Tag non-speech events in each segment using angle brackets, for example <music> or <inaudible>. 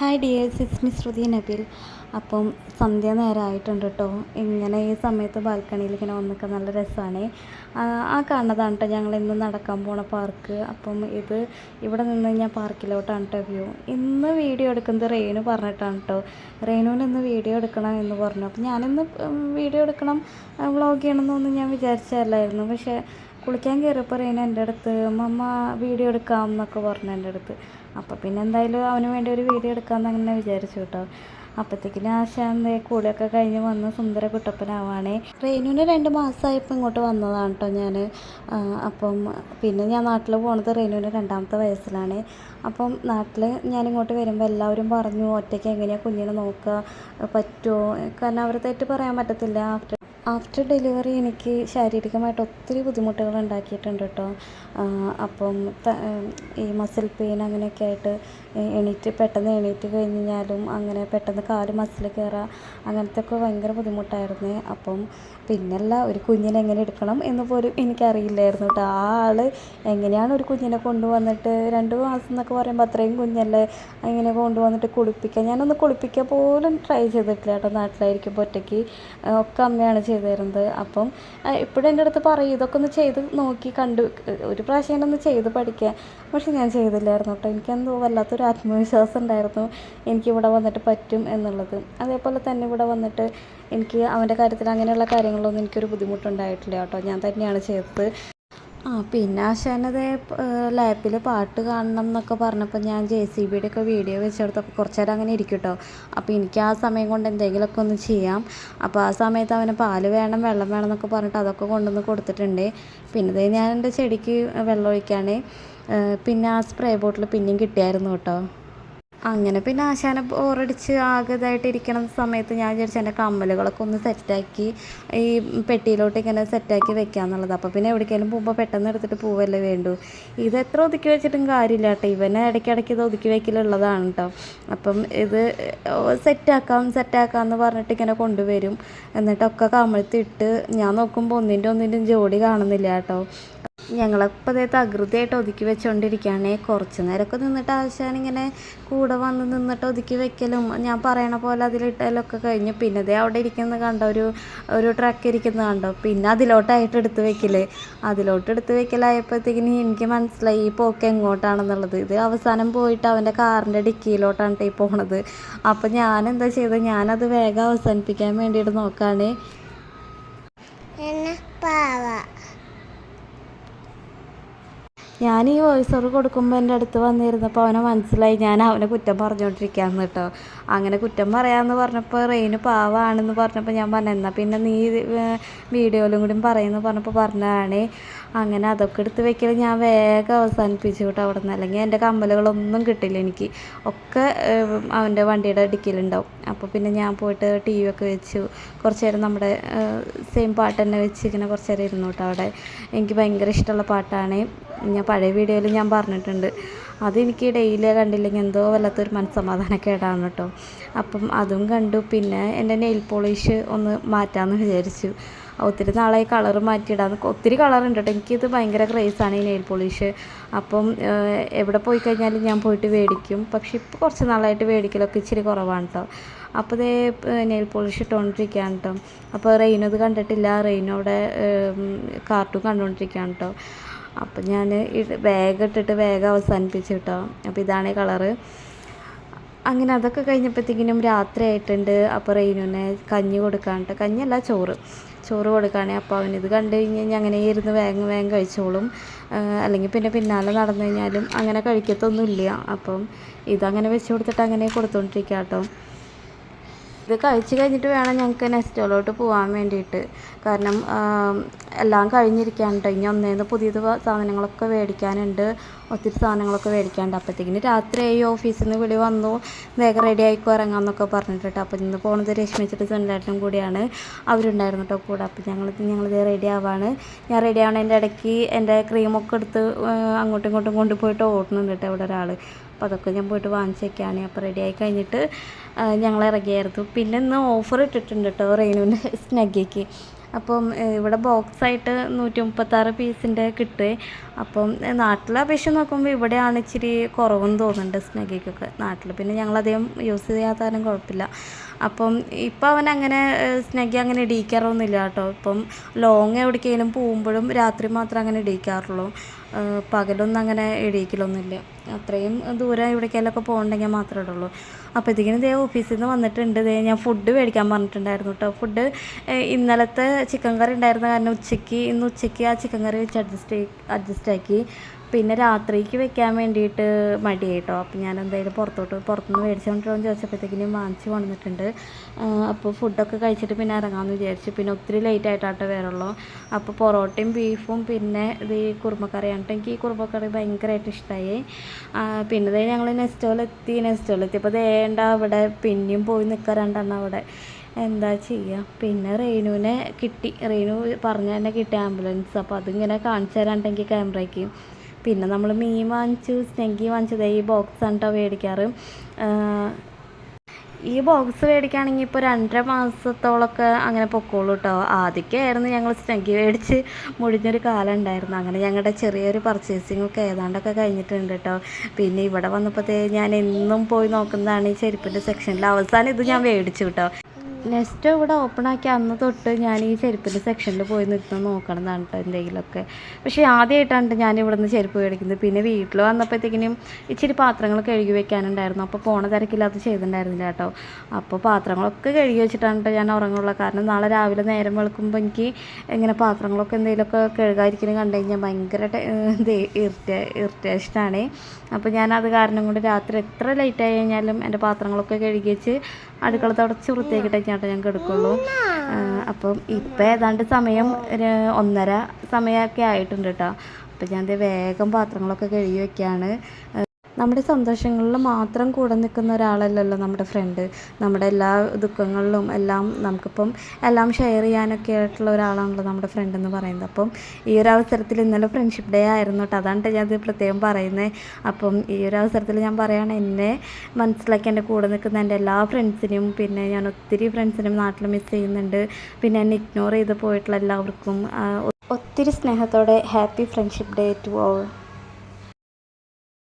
Hi dears it's me Shruti Nabil അപ്പം സന്ധ്യ നേരമായിട്ടുണ്ട് കേട്ടോ ഇങ്ങനെ ഈ സമയത്ത് ബാൽക്കണിയിൽ ഇങ്ങനെ വന്നൊക്കെ നല്ല രസമാണ്. ആ കാണുന്നതാണ് കേട്ടോ ഞങ്ങൾ ഇന്ന് നടക്കാൻ പോണ പാർക്ക്. അപ്പം ഇത് ഇവിടെ നിന്ന് ഞാൻ പാർക്കിലോട്ടാണ് കേട്ടോ വ്യൂ. ഇന്ന് വീഡിയോ എടുക്കുന്നത് റെയിനു പറഞ്ഞിട്ടാണ് കേട്ടോ റെയിനുവിന് ഇന്ന് വീഡിയോ എടുക്കണം എന്ന് പറഞ്ഞു. അപ്പം ഞാനിന്ന് വീഡിയോ എടുക്കണം വ്ളോഗ് ചെയ്യണമെന്നൊന്നും ഞാൻ വിചാരിച്ചതല്ലായിരുന്നു. പക്ഷേ കുളിക്കാൻ കയറിയപ്പോൾ റെയിന എന്റെ അടുത്ത് മമ്മ വീഡിയോ എടുക്കാം എന്നൊക്കെ പറഞ്ഞു എന്റെ അടുത്ത്. അപ്പോൾ പിന്നെ എന്തായാലും അവന് വേണ്ടി ഒരു വീഡിയോ എടുക്കാമെന്ന് അങ്ങനെ വിചാരിച്ചു കേട്ടോ. അപ്പോഴത്തേക്കിന് ആശാന്തെ കൂടെയൊക്കെ കഴിഞ്ഞ് വന്ന് സുന്ദര കുട്ടപ്പനാവാണേ. റെയിനുവിന് രണ്ട് മാസമായപ്പോൾ ഇങ്ങോട്ട് വന്നതാണ് കേട്ടോ ഞാൻ അപ്പം പിന്നെ ഞാൻ നാട്ടിൽ പോണത് റെയിനുവിന്റെ രണ്ടാമത്തെ വയസ്സിലാണ്. അപ്പം നാട്ടിൽ ഞാൻ ഇങ്ങോട്ട് വരുമ്പോൾ എല്ലാവരും പറഞ്ഞു ഒറ്റയ്ക്ക് എങ്ങനെയാണ് കുഞ്ഞിനെ നോക്കുക പറ്റുമോ കാരണം അവരെ തെറ്റ് പറയാൻ പറ്റത്തില്ല. ആഫ്റ്റർ ഡെലിവറി എനിക്ക് ശാരീരികമായിട്ട് ഒത്തിരി ബുദ്ധിമുട്ടുകൾ ഉണ്ടാക്കിയിട്ടുണ്ട് കേട്ടോ. അപ്പം ഈ മസിൽ പെയിൻ അങ്ങനെയൊക്കെ ആയിട്ട് എണീറ്റ് പെട്ടെന്ന് എണീറ്റ് കഴിഞ്ഞാലും അങ്ങനെ പെട്ടെന്ന് കാൽ മസിൽ കയറുക അങ്ങനത്തെ ഒക്കെ ഭയങ്കര ബുദ്ധിമുട്ടായിരുന്നു. അപ്പം പിന്നല്ല ഒരു കുഞ്ഞിനെ എങ്ങനെ എടുക്കണം എന്ന് പോലും എനിക്കറിയില്ലായിരുന്നു കേട്ടോ. ആ ആൾ എങ്ങനെയാണ് ഒരു കുഞ്ഞിനെ കൊണ്ടുവന്നിട്ട് രണ്ട് മാസം എന്നൊക്കെ പറയുമ്പോൾ അത്രയും കുഞ്ഞല്ലേ അങ്ങനെ കൊണ്ടുവന്നിട്ട് കുളിപ്പിക്കുക ഞാനൊന്ന് കുളിപ്പിക്കുക പോലും ട്രൈ ചെയ്തിട്ടില്ല കേട്ടോ നാട്ടിലായിരിക്കുമ്പോൾ ഒറ്റയ്ക്ക്. ഒക്കെ അമ്മയാണ് ചെയ്തു തരുന്നത് അപ്പം ഇപ്പോഴും എന്റെ അടുത്ത് പറയും ഇതൊക്കെ ഒന്ന് ചെയ്ത് നോക്കി കണ്ടു ഒരു പ്രാവശ്യം എന്നെ ഒന്ന് ചെയ്ത് പഠിക്കുക പക്ഷെ ഞാൻ ചെയ്തില്ലായിരുന്നു കേട്ടോ. എനിക്കെന്തോ വല്ലാത്തൊരു ആത്മവിശ്വാസം ഉണ്ടായിരുന്നു. എനിക്ക് എനിക്കിവിടെ വന്നിട്ട് പറ്റും എന്നുള്ളത്. അതേപോലെ തന്നെ ഇവിടെ വന്നിട്ട് എനിക്ക് അവന്റെ കാര്യത്തിൽ അങ്ങനെയുള്ള കാര്യങ്ങളൊന്നും എനിക്കൊരു ബുദ്ധിമുട്ടുണ്ടായിട്ടില്ല കേട്ടോ. ഞാൻ തന്നെയാണ് ചെയ്തത്. ആ പിന്നെ ആശാനതേ ലാപ്പിൽ പാട്ട് കാണണം എന്നൊക്കെ പറഞ്ഞപ്പോൾ ഞാൻ ജെ സി ബിയുടെ ഒക്കെ വീഡിയോ വെച്ചെടുത്തപ്പോൾ കുറച്ച് നേരം അങ്ങനെ ഇരിക്കും കേട്ടോ അപ്പോൾ എനിക്ക് ആ സമയം കൊണ്ട് എന്തെങ്കിലുമൊക്കെ ഒന്ന് ചെയ്യാം. അപ്പോൾ ആ സമയത്ത് അവന് പാൽ വേണം വെള്ളം വേണം എന്നൊക്കെ പറഞ്ഞിട്ട് അതൊക്കെ കൊണ്ടുവന്ന് കൊടുത്തിട്ടുണ്ട്. പിന്നെ ഞാൻ എന്റെ ചെടിക്ക് വെള്ളം ഒഴിക്കാണ് പിന്നെ ആ സ്പ്രേ ബോട്ടിൽ പിന്നെയും കിട്ടിയായിരുന്നു കേട്ടോ. അങ്ങനെ പിന്നെ ആശാന ബോറടിച്ച് ആകെ ഇതായിട്ട് ഇരിക്കണ സമയത്ത് ഞാൻ വിചാരിച്ചു എന്റെ കമ്മലുകളൊക്കെ ഒന്ന് സെറ്റാക്കി ഈ പെട്ടിയിലോട്ട് ഇങ്ങനെ സെറ്റാക്കി വെക്കാന്നുള്ളത്. അപ്പോൾ പിന്നെ എവിടേക്കെങ്കിലും പോകുമ്പോൾ പെട്ടെന്ന് എടുത്തിട്ട് പോവല്ലേ വേണ്ടു. ഇത് എത്ര ഒതുക്കി വെച്ചിട്ടും കാര്യമില്ല കേട്ടോ. ഇവനെ ഇടയ്ക്കിടയ്ക്ക് ഇത് ഒതുക്കി വെക്കലുള്ളതാണ് കേട്ടോ. അപ്പം ഇത് സെറ്റാക്കാം സെറ്റാക്കാം എന്ന് പറഞ്ഞിട്ട് ഇങ്ങനെ കൊണ്ടുവരും. എന്നിട്ടൊക്കെ കമഴ്ത്തിയിട്ട് ഞാൻ നോക്കുമ്പോൾ ഒന്നിന്റെ ഒന്നിന്റെയും ജോഡി കാണുന്നില്ല കേട്ടോ. ഞങ്ങളിപ്പോൾ അതേ തകൃതിയായിട്ട് ഒതുക്കി വെച്ചുകൊണ്ടിരിക്കുകയാണ് കുറച്ച് നേരമൊക്കെ നിന്നിട്ട് ആശാൻ ഇങ്ങനെ കൂടെ വന്ന് നിന്നിട്ട് ഒതുക്കി വെക്കലും ഞാൻ പറയണ പോലെ അതിലിട്ടലൊക്കെ കഴിഞ്ഞു. പിന്നെ അതേ അവിടെ ഇരിക്കുന്നത് കണ്ടോ ഒരു ഒരു ട്രക്ക് ഇരിക്കുന്നത് കണ്ടോ? പിന്നെ അതിലോട്ടായിട്ട് എടുത്ത് വെക്കൽ. അതിലോട്ട് എടുത്ത് വെക്കലായപ്പോഴത്തേക്കിന് എനിക്ക് മനസ്സിലായി ഈ പോക്ക് എങ്ങോട്ടാണെന്നുള്ളത്. ഇത് അവസാനം പോയിട്ട് അവന്റെ കാറിന്റെ ഡിക്കിയിലോട്ടാണ് ഈ പോണത്. അപ്പോൾ ഞാൻ എന്താ ചെയ്തത് ഞാനത് വേഗം അവസാനിപ്പിക്കാൻ വേണ്ടിയിട്ട് നോക്കുകയാണ് പാവ. ഞാൻ ഈ വോയിസ് ഓവർ കൊടുക്കുമ്പോൾ എന്റെ അടുത്ത് വന്നിരുന്നപ്പോൾ അവനെ മനസ്സിലായി ഞാൻ അവനെ കുറ്റം പറഞ്ഞുകൊണ്ടിരിക്കുകയാണ് കേട്ടോ അങ്ങനെ കുറ്റം പറയാമെന്ന് പറഞ്ഞപ്പോൾ റെയിന് പാവാണെന്ന് പറഞ്ഞപ്പോൾ ഞാൻ പറഞ്ഞു എന്നാൽ പിന്നെ നീ വീഡിയോയിലും കൂടി പറയുമെന്ന് പറഞ്ഞപ്പോൾ പറഞ്ഞതാണ് അങ്ങനെ അതൊക്കെ എടുത്ത് വെക്കൽ ഞാൻ വേഗം അവസാനിപ്പിച്ചു കേട്ടോ അവിടെ നിന്ന് അല്ലെങ്കിൽ എന്റെ കമ്മലുകളൊന്നും കിട്ടില്ല എനിക്ക്. ഒക്കെ അവന്റെ വണ്ടിയുടെ ഡിക്കിലുണ്ടാവും അപ്പോൾ പിന്നെ ഞാൻ പോയിട്ട് ടി വി ഒക്കെ വെച്ചു. കുറച്ച് നേരം നമ്മുടെ സെയിം പാട്ട് തന്നെ വെച്ച് ഇങ്ങനെ കുറച്ച് നേരം ഇരുന്നു കേട്ടോ അവിടെ. എനിക്ക് ഭയങ്കര ഇഷ്ടമുള്ള പാട്ടാണ്. ഞാൻ പഴയ വീഡിയോയിൽ ഞാൻ പറഞ്ഞിട്ടുണ്ട്. അതെനിക്ക് ഡെയിലി കണ്ടില്ലെങ്കിൽ എന്തോ വല്ലാത്തൊരു മനസ്സമാധാനക്കേടാണ് കേട്ടോ. അപ്പം അതും കണ്ടു. പിന്നെ എന്റെ നെയിൽ പോളിഷ് ഒന്ന് മാറ്റാമെന്ന് വിചാരിച്ചു. ഒത്തിരി നാളായി കളർ മാറ്റിയിടാന്ന്. ഒത്തിരി കളർ ഉണ്ട് കേട്ടോ. എനിക്കിത് ഭയങ്കര ക്രേസാണ് ഈ നെയിൽ പോളിഷ് അപ്പം എവിടെ പോയി കഴിഞ്ഞാലും ഞാൻ പോയിട്ട് മേടിക്കും. പക്ഷെ ഇപ്പോൾ കുറച്ച് നാളായിട്ട് മേടിക്കലൊക്കെ ഇച്ചിരി കുറവാണ് കേട്ടോ അപ്പോൾ ഇതേ നെയിൽ പോളിഷ് ഇട്ടുകൊണ്ടിരിക്കുകയാണ് കേട്ടോ അപ്പോൾ റെയിനത് കണ്ടിട്ടില്ല. റെയിനോടെ കാർട്ടൂൺ കണ്ടുകൊണ്ടിരിക്കുകയാണ് കേട്ടോ അപ്പം ഞാൻ വേഗം ഇട്ടിട്ട് വേഗം അവസാനിപ്പിച്ചു കേട്ടോ അപ്പോൾ ഇതാണ് കളറ്. അങ്ങനെ അതൊക്കെ കഴിഞ്ഞപ്പോഴത്തേക്കിനും രാത്രി ആയിട്ടുണ്ട് അപ്പോൾ റെയിനുവിനെ കഞ്ഞി കൊടുക്കാണ്ട് കഞ്ഞിയല്ല ചോറ്. ചോറ് കൊടുക്കുകയാണെ അപ്പോൾ അവനിത് കണ്ടു കഴിഞ്ഞ് കഴിഞ്ഞാൽ അങ്ങനെ ഇരുന്ന് വേഗം വേഗം കഴിച്ചോളും. അല്ലെങ്കിൽ പിന്നെ പിന്നാലെ നടന്നു കഴിഞ്ഞാലും അങ്ങനെ കഴിക്കത്തൊന്നുമില്ല. അപ്പം ഇതങ്ങനെ വെച്ച് കൊടുത്തിട്ട് അങ്ങനെ കൊടുത്തുകൊണ്ടിരിക്കുക കേട്ടോ ഇത് കഴിച്ച് കഴിഞ്ഞിട്ട് വേണം ഞങ്ങൾക്ക് നെസ്റ്റോലോട്ട് പോകാൻ വേണ്ടിയിട്ട്. കാരണം എല്ലാം കഴിഞ്ഞിരിക്കാനുണ്ട് ഇനി ഒന്നേന്ന് പുതിയത് സാധനങ്ങളൊക്കെ മേടിക്കാനുണ്ട്. ഒത്തിരി സാധനങ്ങളൊക്കെ മേടിക്കാനുണ്ട്. അപ്പോഴത്തേക്കിന് രാത്രിയായി ഓഫീസിൽ നിന്ന് വിളി വന്നു. വേഗം റെഡി ആയിക്കോ ഇറങ്ങാമെന്നൊക്കെ പറഞ്ഞിട്ട് അപ്പോൾ ഇന്ന് പോകുന്നത് രശ്മിച്ചിട്ട് സുനിലേട്ടനും കൂടിയാണ്. അവരുണ്ടായിരുന്നു കേട്ടോ കൂടെ. അപ്പോൾ ഞങ്ങൾ ഞങ്ങളിത് റെഡി ആവാണ്. ഞാൻ റെഡി ആവണതിന്റെ ഇടയ്ക്ക് എന്റെ ക്രീമൊക്കെ എടുത്ത് അങ്ങോട്ടും ഇങ്ങോട്ടും കൊണ്ടുപോയിട്ട് ഓടുന്നുണ്ട് കേട്ടോ ഇവിടെ ഒരാൾ അപ്പോൾ അതൊക്കെ ഞാൻ പോയിട്ട് വാങ്ങിച്ചേക്കാണ്. അപ്പോൾ റെഡി ആയി കഴിഞ്ഞിട്ട് ഞങ്ങൾ ഇറങ്ങിയായിരുന്നു. പിന്നെ ഇന്ന് ഓഫർ ഇട്ടിട്ടുണ്ട് കേട്ടോ റെയിനുവിന്റെ <laughs> സ്നഗ്ഗയ്ക്ക് അപ്പം ഇവിടെ ബോക്സായിട്ട് നൂറ്റി മുപ്പത്താറ് പീസിന്റെ കിട്ടുക അപ്പം നാട്ടിലെ അപേക്ഷിച്ച് നോക്കുമ്പോൾ ഇവിടെയാണ് ഇച്ചിരി കുറവെന്ന് തോന്നുന്നുണ്ട് സ്നഗ്ഗയ്ക്കൊക്കെ നാട്ടിൽ പിന്നെ ഞങ്ങളധികം യൂസ് ചെയ്യാത്ത കാരണം കുഴപ്പമില്ല. അപ്പം ഇപ്പം അവൻ അങ്ങനെ സ്നഗ്ഗി അങ്ങനെ ഇടിയിക്കാറൊന്നുമില്ല കേട്ടോ. ഇപ്പം ലോങ് എവിടേക്കെങ്കിലും പോകുമ്പോഴും രാത്രി മാത്രം അങ്ങനെ ഇടിക്കാറുള്ളൂ. പകലൊന്നും അങ്ങനെ ഇടിക്കലൊന്നുമില്ല. അത്രയും ദൂരം എവിടേക്കെങ്കിലുമൊക്കെ പോകണമെങ്കിൽ മാത്രമേ അപ്പോൾ ഇതിങ്ങനെ ദേ ഓഫീസിൽ നിന്ന് വന്നിട്ടുണ്ട്. ദേ ഞാൻ ഫുഡ് മേടിക്കാൻ പറഞ്ഞിട്ടുണ്ടായിരുന്നു കേട്ടോ. ഫുഡ് ഇന്നലത്തെ ചിക്കൻ കറി ഉണ്ടായിരുന്ന കാരണം ഉച്ചയ്ക്ക് ഇന്ന് ഉച്ചയ്ക്ക് ആ ചിക്കൻ കറി വെച്ച് അഡ്ജസ്റ്റ് അഡ്ജസ്റ്റ് ആക്കി. പിന്നെ രാത്രിക്ക് വെക്കാൻ വേണ്ടിയിട്ട് മടി കേട്ടോ അപ്പം ഞാൻ എന്തായാലും പുറത്തോട്ട് പുറത്തുനിന്ന് മേടിച്ചോണ്ടിരുന്നു ചോദിച്ചപ്പോഴത്തേക്കിനും വാങ്ങിച്ച് കൊണ്ടുവന്നിട്ടുണ്ട്. അപ്പോൾ ഫുഡൊക്കെ കഴിച്ചിട്ട് പിന്നെ ഇറങ്ങാമെന്ന് വിചാരിച്ചു. പിന്നെ ഒത്തിരി ലേറ്റ് ആയിട്ടാട്ടോ വരുള്ളൂ. അപ്പോൾ പൊറോട്ടയും ബീഫും പിന്നെ ഇത് ഈ കുറുമക്കറിയാണ്. എനിക്ക് ഈ കുറുമക്കറി ഭയങ്കരമായിട്ട് ഇഷ്ടമായി പിന്നെ ഞങ്ങൾ നെസ്റ്റോലെത്തി. നെസ്റ്റോലെത്തിയപ്പോൾ ദേണ്ട അവിടെ പിന്നെയും പോയി നിൽക്കുക രണ്ടെണ്ണം അവിടെ. എന്താ ചെയ്യുക പിന്നെ റെയിനുവിനെ കിട്ടി. റെയിനു പറഞ്ഞ തന്നെ കിട്ടി ആംബുലൻസ്. അപ്പോൾ അതിങ്ങനെ കാണിച്ചു തരാണ്ടെങ്കിൽ ക്യാമറയ്ക്ക്. പിന്നെ നമ്മൾ മീൻ വാങ്ങിച്ചു സ്നെങ്കി വാങ്ങിച്ചത് ഈ ബോക്സ് കേട്ടോ മേടിക്കാറ്. ഈ ബോക്സ് മേടിക്കുകയാണെങ്കിൽ ഇപ്പോൾ രണ്ടര മാസത്തോളമൊക്കെ അങ്ങനെ പൊക്കോളൂ കേട്ടോ ആദ്യമൊക്കെയായിരുന്നു ഞങ്ങൾ സ്നഗ്ഗി മേടിച്ച് മുടിഞ്ഞൊരു കാലം ഉണ്ടായിരുന്നു. അങ്ങനെ ഞങ്ങളുടെ ചെറിയൊരു പർച്ചേസിംഗ് ഒക്കെ ഏതാണ്ടൊക്കെ കഴിഞ്ഞിട്ടുണ്ട് കേട്ടോ പിന്നെ ഇവിടെ വന്നപ്പോഴത്തേ ഞാൻ എന്നും പോയി നോക്കുന്നതാണ് ഈ ചെരുപ്പിന്റെ സെക്ഷനിൽ അവസാനം ഇത് ഞാൻ മേടിച്ചു കേട്ടോ നെക്സ്റ്റ് ഇവിടെ ഓപ്പൺ ആക്കി അന്ന് തൊട്ട് ഞാൻ ഈ ചെരുപ്പിന്റെ സെക്ഷനിൽ പോയി നിന്ന് നോക്കണമെന്നാണ് കേട്ടോ എന്തെങ്കിലുമൊക്കെ പക്ഷേ ആദ്യമായിട്ടാണ് ഞാൻ ഇവിടെ നിന്ന് ചെരുപ്പ് മേടിക്കുന്നത്. പിന്നെ വീട്ടിൽ വന്നപ്പോഴത്തേക്കിനും ഇച്ചിരി പാത്രങ്ങൾ കഴുകി വെക്കാനുണ്ടായിരുന്നു. അപ്പോൾ പോണ തിരക്കിൽ അത് ചെയ്തിട്ടുണ്ടായിരുന്നില്ല കേട്ടോ അപ്പോൾ പാത്രങ്ങളൊക്കെ കഴുകി വെച്ചിട്ടാണ് കേട്ടോ ഞാൻ ഉറങ്ങുള്ളൂ. കാരണം നാളെ രാവിലെ നേരം വെളുക്കുമ്പോൾ എനിക്ക് ഇങ്ങനെ പാത്രങ്ങളൊക്കെ എന്തെങ്കിലുമൊക്കെ കഴുകാതിരിക്കുന്നത് കണ്ടു കഴിഞ്ഞാൽ ഭയങ്കര ഇറിറ്റ ഇറിറ്റേഷനാണ് അപ്പോൾ ഞാൻ അത് കാരണം കൊണ്ട് രാത്രി എത്ര ലേറ്റ് ആയി കഴിഞ്ഞാലും എന്റെ പാത്രങ്ങളൊക്കെ കഴുകി വെച്ച് അടുക്കള തുടച്ച് വൃത്തിയാക്കിയിട്ടൊക്കെയാണ് ഞങ്ങൾക്ക് എടുക്കുള്ളൂ. അപ്പം ഇപ്പം ഏതാണ്ട് സമയം ഒരു ഒന്നര സമയമൊക്കെ ആയിട്ടുണ്ട് കേട്ടോ അപ്പം ഞാൻ വേഗം പാത്രങ്ങളൊക്കെ കഴുകി വെക്കുകയാണ് നമ്മുടെ സന്തോഷങ്ങളിൽ മാത്രം കൂടെ നിൽക്കുന്ന ഒരാളല്ലല്ലോ നമ്മുടെ ഫ്രണ്ട് നമ്മുടെ എല്ലാ ദുഃഖങ്ങളിലും എല്ലാം നമുക്കിപ്പം എല്ലാം ഷെയർ ചെയ്യാനൊക്കെ ആയിട്ടുള്ള ഒരാളാണല്ലോ നമ്മുടെ ഫ്രണ്ട് എന്ന് പറയുന്നത്. അപ്പം ഈ ഒരു അവസരത്തിൽ ഇന്നലെ ഫ്രണ്ട്ഷിപ്പ് ഡേ ആയിരുന്നു കേട്ടോ അതാണ് ഞാൻ ഇത് പ്രത്യേകം പറയുന്നത് അപ്പം ഈ ഒരു അവസരത്തിൽ ഞാൻ പറയുകയാണ് എന്നെ മനസ്സിലാക്കി എന്റെ കൂടെ നിൽക്കുന്ന എന്റെ എല്ലാ ഫ്രണ്ട്സിനും പിന്നെ ഞാൻ ഒത്തിരി ഫ്രണ്ട്സിനും നാട്ടിൽ മിസ് ചെയ്യുന്നുണ്ട്. പിന്നെ എന്നെ ഇഗ്നോർ ചെയ്ത് പോയിട്ടുള്ള എല്ലാവർക്കും ഒത്തിരി സ്നേഹത്തോടെ happy friendship day to all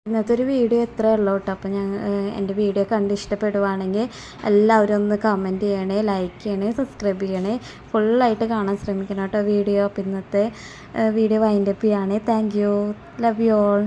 ഇന്നത്തെ ഒരു വീഡിയോ ഇത്രേ ഉള്ളൂ കേട്ടോ. അപ്പോൾ ഞാൻ എന്റെ വീഡിയോ കണ്ട് ഇഷ്ടപ്പെടുവാണെങ്കിൽ എല്ലാവരും ഒന്ന് കമന്റ് ചെയ്യണേ ലൈക്ക് ചെയ്യണേ സബ്സ്ക്രൈബ് ചെയ്യണേ. ഫുള്ളായിട്ട് കാണാൻ ശ്രമിക്കണം കേട്ടോ വീഡിയോ. അപ്പോൾ ഇന്നത്തെ വീഡിയോ വൈൻഡപ്പ് ചെയ്യണേ. Thank you love you all